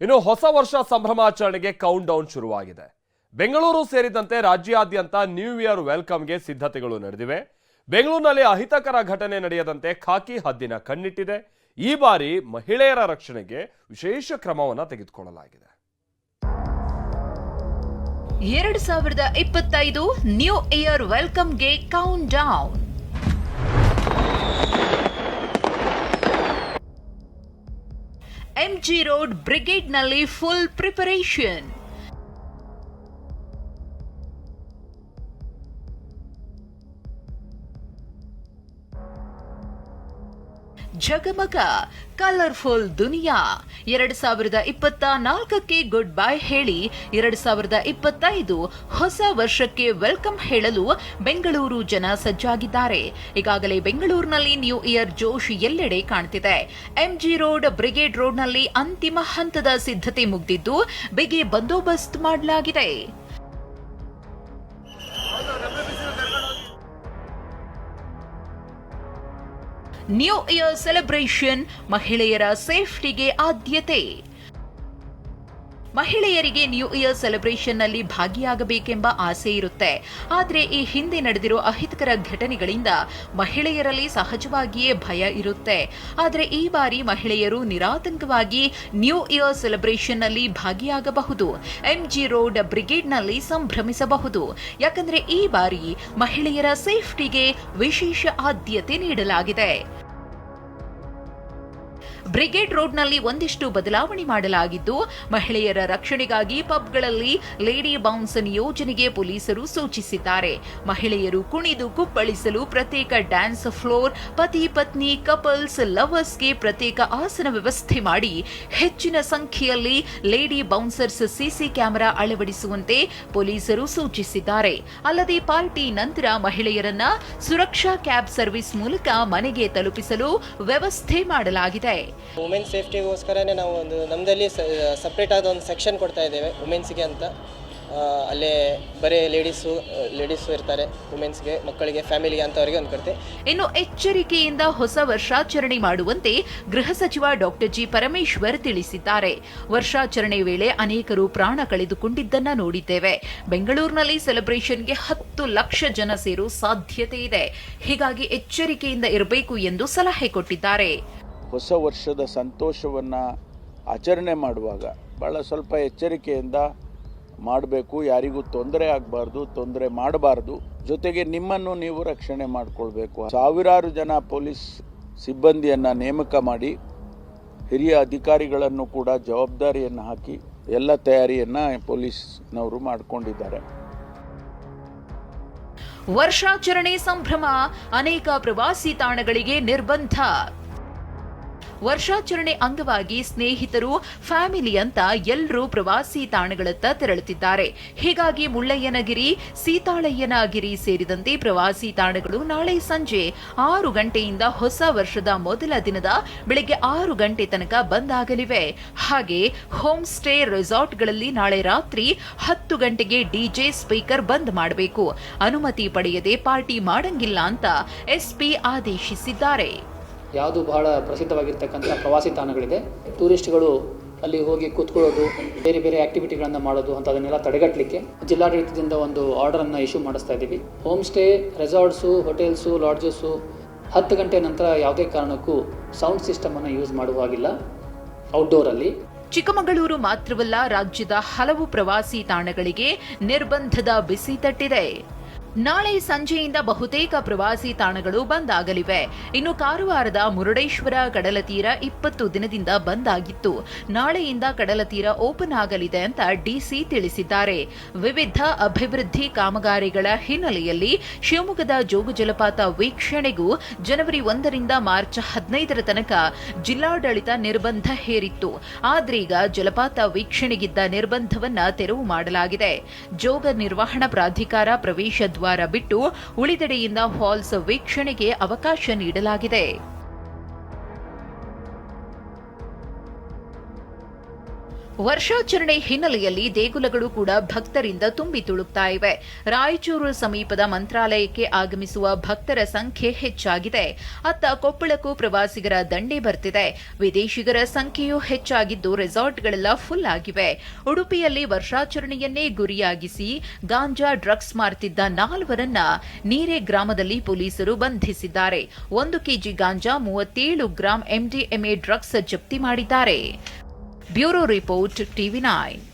ಇನ್ನು ಹೊಸ ವರ್ಷ ಸಂಭ್ರಮಾಚರಣೆಗೆ ಕೌಂಟ್ ಡೌನ್ ಶುರುವಾಗಿದೆ. ಬೆಂಗಳೂರು ಸೇರಿದಂತೆ ರಾಜ್ಯಾದ್ಯಂತ ನ್ಯೂ ಇಯರ್ ವೆಲ್ಕಮ್ಗೆ ಸಿದ್ಧತೆಗಳು ನಡೆದಿವೆ. ಬೆಂಗಳೂರಿನಲ್ಲಿ ಅಹಿತಕರ ಘಟನೆ ನಡೆಯದಂತೆ ಖಾಕಿ ಹದ್ದಿನ ಕಣ್ಣಿಟ್ಟಿದೆ. ಈ ಬಾರಿ ಮಹಿಳೆಯರ ರಕ್ಷಣೆಗೆ ವಿಶೇಷ ಕ್ರಮವನ್ನು ತೆಗೆದುಕೊಳ್ಳಲಾಗಿದೆ. ಎರಡು ಸಾವಿರದ ಇಪ್ಪತ್ತೈದು ನ್ಯೂ ಇಯರ್ ವೆಲ್ಕಮ್ಗೆ ಕೌಂಟ್ ಡೌನ್ ಎಂಜಿ ರೋಡ್ ಬ್ರಿಗೇಡ್ನಲ್ಲಿ ಫುಲ್ ಪ್ರಿಪರೇಷನ್ ಜಗಮಗ ಕಲರ್ಫುಲ್ ದುನಿಯಾ. ಎರಡು ಸಾವಿರದ ಇಪ್ಪತ್ತ ನಾಲ್ಕಕ್ಕೆ ಗುಡ್ ಬೈ ಹೇಳಿ, ಎರಡು ಸಾವಿರದ ಇಪ್ಪತ್ತೈದು ಹೊಸ ವರ್ಷಕ್ಕೆ ವೆಲ್ಕಮ್ ಹೇಳಲು ಬೆಂಗಳೂರು ಜನ ಸಜ್ಜಾಗಿದ್ದಾರೆ. ಈಗಾಗಲೇ ಬೆಂಗಳೂರಿನಲ್ಲಿ ನ್ಯೂ ಇಯರ್ ಜೋಶ್ ಎಲ್ಲೆಡೆ ಕಾಣ್ತಿದೆ. ಎಂಜಿ ರೋಡ್ ಬ್ರಿಗೇಡ್ ರೋಡ್ನಲ್ಲಿ ಅಂತಿಮ ಹಂತದ ಸಿದ್ಧತೆ ಮುಗಿದಿದ್ದು, ಬಿಗಿ ಬಂದೋಬಸ್ತ್ ಮಾಡಲಾಗಿದೆ. ನ್ಯೂ ಇಯರ್ ಸೆಲೆಬ್ರೇಷನ್ ಮಹಿಳೆಯರ ಸೇಫ್ಟಿಗೆ ಆದ್ಯತೆ. ಮಹಿಳೆಯರಿಗೆ ನ್ಯೂ ಇಯರ್ ಸೆಲೆಬ್ರೇಷನ್ನಲ್ಲಿ ಭಾಗಿಯಾಗಬೇಕೆಂಬ ಆಸೆ ಇರುತ್ತೆ. ಆದರೆ ಈ ಹಿಂದೆ ನಡೆದಿರೋ ಅಹಿತಕರ ಘಟನೆಗಳಿಂದ ಮಹಿಳೆಯರಲ್ಲಿ ಸಹಜವಾಗಿಯೇ ಭಯ ಇರುತ್ತೆ. ಆದರೆ ಈ ಬಾರಿ ಮಹಿಳೆಯರು ನಿರಾತಂಕವಾಗಿ ನ್ಯೂ ಇಯರ್ ಸೆಲೆಬ್ರೇಷನ್ನಲ್ಲಿ ಭಾಗಿಯಾಗಬಹುದು. ಎಂಜಿ ರೋಡ್ ಬ್ರಿಗೇಡ್ನಲ್ಲಿ ಸಂಭ್ರಮಿಸಬಹುದು. ಯಾಕಂದ್ರೆ ಈ ಬಾರಿ ಮಹಿಳೆಯರ ಸೇಫ್ಟಿಗೆ ವಿಶೇಷ ಆದ್ಯತೆ ನೀಡಲಾಗಿದೆ. ಬ್ರಿಗೇಡ್ ರೋಡ್ನಲ್ಲಿ ಒಂದಿಷ್ಟು ಬದಲಾವಣೆ ಮಾಡಲಾಗಿದ್ದು, ಮಹಿಳೆಯರ ರಕ್ಷಣೆಗಾಗಿ ಪಬ್ಗಳಲ್ಲಿ ಲೇಡಿ ಬೌನ್ಸ್ ಯೋಜನೆಗೆ ಪೊಲೀಸರು ಸೂಚಿಸಿದ್ದಾರೆ. ಮಹಿಳೆಯರು ಕುಣಿದು ಕುಪ್ಪಳಿಸಲು ಪ್ರತ್ಯೇಕ ಡ್ಯಾನ್ಸ್ ಫ್ಲೋರ್, ಪತಿ ಪತ್ನಿ, ಕಪಲ್ಸ್, ಲವರ್ಸ್ಗೆ ಪ್ರತ್ಯೇಕ ಆಸನ ವ್ಯವಸ್ಥೆ ಮಾಡಿ, ಹೆಚ್ಚಿನ ಸಂಖ್ಯೆಯಲ್ಲಿ ಲೇಡಿ ಬೌನ್ಸರ್ಸ್ ಸಿಸಿ ಕ್ಯಾಮೆರಾ ಅಳವಡಿಸುವಂತೆ ಪೊಲೀಸರು ಸೂಚಿಸಿದ್ದಾರೆ. ಅಲ್ಲದೆ ಪಾರ್ಟಿ ನಂತರ ಮಹಿಳೆಯರನ್ನ ಸುರಕ್ಷಾ ಕ್ಯಾಬ್ ಸರ್ವಿಸ್ ಮೂಲಕ ಮನೆಗೆ ತಲುಪಿಸಲು ವ್ಯವಸ್ಥೆ ಮಾಡಲಾಗಿದೆ. ವುಮೆನ್ ಸೇಫ್ಟಿಗೋಸ್ಕರನೇ ನಾವು ಒಂದು ನಮ್ಮದಲ್ಲಿ ಸಪ್ರೇಟ್ ಆದ ಒಂದು ಸೆಕ್ಷನ್ ಕೊಡ್ತಾ ಇದ್ದೇವೆ ವುಮೆನ್ಸ್ಗೆ ಅಂತ. ಅಲ್ಲೇ ಬರೀ ಲೇಡೀಸು ಲೇಡೀಸು ಇರ್ತಾರೆ ವುಮೆನ್ಸ್ಗೆ ಮಕ್ಕಳಿಗೆ ಫ್ಯಾಮಿಲಿಗೆ ಅಂತವರಿಗೆ ಒಂದು ಕೊಡ್ತೇವೆ ಇನ್ನು ಎಚ್ಚರಿಕೆಯಿಂದ ಹೊಸ ವರ್ಷಾಚರಣೆ ಮಾಡುವಂತೆ ಗೃಹ ಸಚಿವ ಡಾಕ್ಟರ್ ಜಿ ಪರಮೇಶ್ವರ್ ತಿಳಿಸಿದ್ದಾರೆ. ವರ್ಷಾಚರಣೆ ವೇಳೆ ಅನೇಕರು ಪ್ರಾಣ ಕಳೆದುಕೊಂಡಿದ್ದನ್ನ ನೋಡಿದ್ದೇವೆ. ಬೆಂಗಳೂರಿನಲ್ಲಿ ಸೆಲೆಬ್ರೇಷನ್ಗೆ ಹತ್ತು ಲಕ್ಷ ಜನ ಸೇರೋ ಸಾಧ್ಯತೆ ಇದೆ. ಹೀಗಾಗಿ ಎಚ್ಚರಿಕೆಯಿಂದ ಇರಬೇಕು ಎಂದು ಸಲಹೆ ಕೊಟ್ಟಿದ್ದಾರೆ. ಹೊಸ ವರ್ಷದ ಸಂತೋಷವನ್ನು ಆಚರಣೆ ಮಾಡುವಾಗ ಭಾಳ ಸ್ವಲ್ಪ ಎಚ್ಚರಿಕೆಯಿಂದ ಮಾಡಬೇಕು, ಯಾರಿಗೂ ತೊಂದರೆ ಆಗಬಾರ್ದು, ತೊಂದರೆ ಮಾಡಬಾರ್ದು. ಜೊತೆಗೆ ನಿಮ್ಮನ್ನು ನೀವು ರಕ್ಷಣೆ ಮಾಡಿಕೊಳ್ಬೇಕು. ಸಾವಿರಾರು ಜನ ಪೊಲೀಸ್ ಸಿಬ್ಬಂದಿಯನ್ನು ನೇಮಕ ಮಾಡಿ, ಹಿರಿಯ ಅಧಿಕಾರಿಗಳನ್ನು ಕೂಡ ಜವಾಬ್ದಾರಿಯನ್ನು ಹಾಕಿ ಎಲ್ಲ ತಯಾರಿಯನ್ನು ಪೊಲೀಸ್ನವರು ಮಾಡಿಕೊಂಡಿದ್ದಾರೆ. ವರ್ಷಾಚರಣೆ ಸಂಭ್ರಮ ಅನೇಕ ಪ್ರವಾಸಿ ತಾಣಗಳಿಗೆ ನಿರ್ಬಂಧ. ವರ್ಷಾಚರಣೆ ಅಂಗವಾಗಿ ಸ್ನೇಹಿತರು, ಫ್ಯಾಮಿಲಿ ಅಂತ ಎಲ್ಲರೂ ಪ್ರವಾಸಿ ತಾಣಗಳತ್ತ ತೆರಳುತ್ತಿದ್ದಾರೆ. ಹೀಗಾಗಿ ಮುಳ್ಳಯ್ಯನಗಿರಿ, ಸೀತಾಳಯ್ಯನಗಿರಿ ಸೇರಿದಂತೆ ಪ್ರವಾಸಿ ತಾಣಗಳು ನಾಳೆ ಸಂಜೆ ಆರು ಗಂಟೆಯಿಂದ ಹೊಸ ವರ್ಷದ ಮೊದಲ ದಿನದ ಬೆಳಗ್ಗೆ ಆರು ಗಂಟೆ ತನಕ ಬಂದ್ ಆಗಲಿವೆ. ಹಾಗೆ ಹೋಮ್ ಸ್ಟೇ ರೆಸಾರ್ಟ್ಗಳಲ್ಲಿ ನಾಳೆ ರಾತ್ರಿ ಹತ್ತು ಗಂಟೆಗೆ ಡಿಜೆ ಸ್ಪೀಕರ್ ಬಂದ್ ಮಾಡಬೇಕು. ಅನುಮತಿ ಪಡೆಯದೆ ಪಾರ್ಟಿ ಮಾಡಂಗಿಲ್ಲ ಅಂತ ಎಸ್ಪಿ ಆದೇಶಿಸಿದ್ದಾರೆ. ಯಾವುದು ಬಹಳ ಪ್ರಸಿದ್ಧವಾಗಿರ್ತಕ್ಕಂಥ ಪ್ರವಾಸಿ ತಾಣಗಳಿದೆ. ಟೂರಿಸ್ಟ್ಗಳು ಅಲ್ಲಿ ಹೋಗಿ ಕೂತ್ಕೊಳ್ಳೋದು, ಬೇರೆ ಬೇರೆ ಆಕ್ಟಿವಿಟಿಗಳನ್ನು ಮಾಡೋದು ಅಂತ ಅದನ್ನೆಲ್ಲ ತಡೆಗಟ್ಟಲಿಕ್ಕೆ ಜಿಲ್ಲಾಡಳಿತದಿಂದ ಒಂದು ಆರ್ಡರನ್ನು ಇಶ್ಯೂ ಮಾಡಿಸ್ತಾ ಇದ್ದೀವಿ. Home stay resorts, hotels, lodges ಹತ್ತು ಗಂಟೆ ನಂತರ ಯಾವುದೇ ಕಾರಣಕ್ಕೂ ಸೌಂಡ್ ಸಿಸ್ಟಮನ್ನು ಯೂಸ್ ಮಾಡುವ ಹಾಗಿಲ್ಲ. ಔಟ್ಡೋರಲ್ಲಿ. ಚಿಕ್ಕಮಗಳೂರು ಮಾತ್ರವಲ್ಲ, ರಾಜ್ಯದ ಹಲವು ಪ್ರವಾಸಿ ತಾಣಗಳಿಗೆ ನಿರ್ಬಂಧದ ಬಿಸಿ ತಟ್ಟಿದೆ. ನಾಳೆ ಸಂಜೆಯಿಂದ ಬಹುತೇಕ ಪ್ರವಾಸಿ ತಾಣಗಳು ಬಂದ್ ಆಗಲಿವೆ. ಇನ್ನು ಕಾರವಾರದ ಮುರುಡೇಶ್ವರ ಕಡಲ ತೀರ ಇಪ್ಪತ್ತು ದಿನದಿಂದ ಬಂದ್ ಆಗಿತ್ತು. ನಾಳೆಯಿಂದ ಕಡಲ ತೀರ ಓಪನ್ ಆಗಲಿದೆ ಅಂತ ಡಿಸಿ ತಿಳಿಸಿದ್ದಾರೆ. ವಿವಿಧ ಅಭಿವೃದ್ಧಿ ಕಾಮಗಾರಿಗಳ ಹಿನ್ನೆಲೆಯಲ್ಲಿ ಶಿವಮೊಗ್ಗದ ಜೋಗ ಜಲಪಾತ ವೀಕ್ಷಣೆಗೂ ಜನವರಿ ಒಂದರಿಂದ ಮಾರ್ಚ್ ಹದಿನೈದರ ತನಕ ಜಿಲ್ಲಾಡಳಿತ ನಿರ್ಬಂಧ ಹೇರಿತ್ತು. ಆದ್ರೀಗ ಜಲಪಾತ ವೀಕ್ಷಣೆಗಿದ್ದ ನಿರ್ಬಂಧವನ್ನ ತೆರವು ಮಾಡಲಾಗಿದೆ. ಜೋಗ ನಿರ್ವಹಣಾ ಪ್ರಾಧಿಕಾರ ಪ್ರವೇಶ ದ್ವಾರ ಬಿಟ್ಟು ಉಳಿದೆಡೆಯಿಂದ ಹಾಲ್ಸ್ ವೀಕ್ಷಣೆಗೆ ಅವಕಾಶ ನೀಡಲಾಗಿದೆ. ವರ್ಷಾಚರಣೆ ಹಿನ್ನೆಲೆಯಲ್ಲಿ ದೇಗುಲಗಳು ಕೂಡ ಭಕ್ತರಿಂದ ತುಂಬಿ ತುಳುಕ್ತಾ ಇವೆ. ರಾಯಚೂರು ಸಮೀಪದ ಮಂತ್ರಾಲಯಕ್ಕೆ ಆಗಮಿಸುವ ಭಕ್ತರ ಸಂಖ್ಯೆ ಹೆಚ್ಚಾಗಿದೆ. ಅತ್ತ ಕೊಪ್ಪಳಕ್ಕೂ ಪ್ರವಾಸಿಗರ ದಂಡೆ ಬರ್ತಿದೆ. ವಿದೇಶಿಗರ ಸಂಖ್ಯೆಯೂ ಹೆಚ್ಚಾಗಿದ್ದು ರೆಸಾರ್ಟ್ಗಳೆಲ್ಲ ಫುಲ್ ಆಗಿವೆ. ಉಡುಪಿಯಲ್ಲಿ ವರ್ಷಾಚರಣೆಯನ್ನೇ ಗುರಿಯಾಗಿಸಿ ಗಾಂಜಾ ಡ್ರಗ್ಸ್ ಮಾರ್ತಿದ್ದ ನಾಲ್ವರನ್ನ ನೀರೆ ಗ್ರಾಮದಲ್ಲಿ ಪೊಲೀಸರು ಬಂಧಿಸಿದ್ದಾರೆ. ಒಂದು ಕೆಜಿ ಗಾಂಜಾ ಮೂವತ್ತೇಳು ಗ್ರಾಂ ಎಂಡಿಎಂಎ ಡ್ರಗ್ಸ್ ಜಪ್ತಿ ಮಾಡಿದ್ದಾರೆ. Bureau Report TV9.